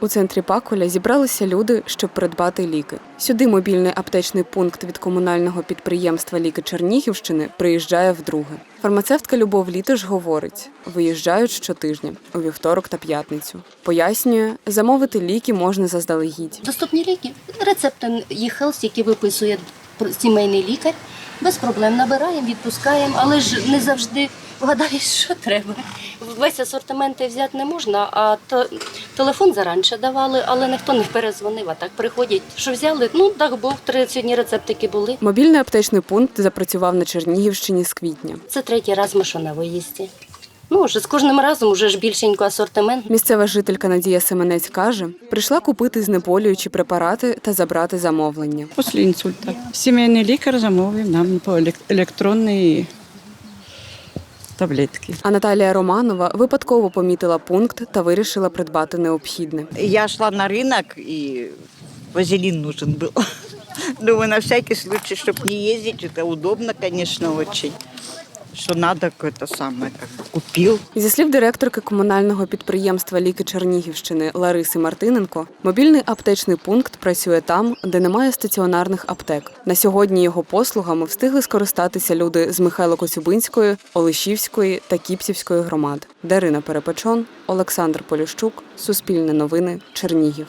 У центрі Пакуля зібралися люди, щоб придбати ліки. Сюди мобільний аптечний пункт від комунального підприємства Ліки Чернігівщини приїжджає вдруге. Фармацевтка Любов Літиш говорить: виїжджають щотижня у вівторок та п'ятницю. Пояснює, замовити ліки можна заздалегідь. Доступні ліки. Рецепти e-health, які виписує сімейний лікар. Без проблем набираємо, відпускаємо, але ж не завжди вгадаєш, що треба. Весь асортимент взяти не можна, а то, телефон заранше давали, але ніхто не перезвонив, а так приходять. Що взяли? Ну, так був, три сьогодні рецептики були. Мобільний аптечний пункт запрацював на Чернігівщині з квітня. Це третій раз ми що на виїзді. Ну, вже з кожним разом вже ж більшенько асортимент. Місцева жителька Надія Семенець каже, прийшла купити знеболюючі препарати та забрати замовлення. Після інсульта. Сімейний лікар замовив нам по елек- електронні таблетки. А Наталія Романова випадково помітила пункт та вирішила придбати необхідне. Я шла на рынок, и вазелин нужен был. Думаю, на всякий случай, чтобы не ездить, это удобно, конечно, очень. Что надо, это самое, как бы. Зі слів директорки комунального підприємства Ліки Чернігівщини Лариси Мартиненко, мобільний аптечний пункт працює там, де немає стаціонарних аптек. На сьогодні його послугами встигли скористатися люди з Михайло-Коцюбинської, Олешівської та Кіпсівської громад. Дарина Перепечон, Олександр Поліщук, Суспільне новини, Чернігів.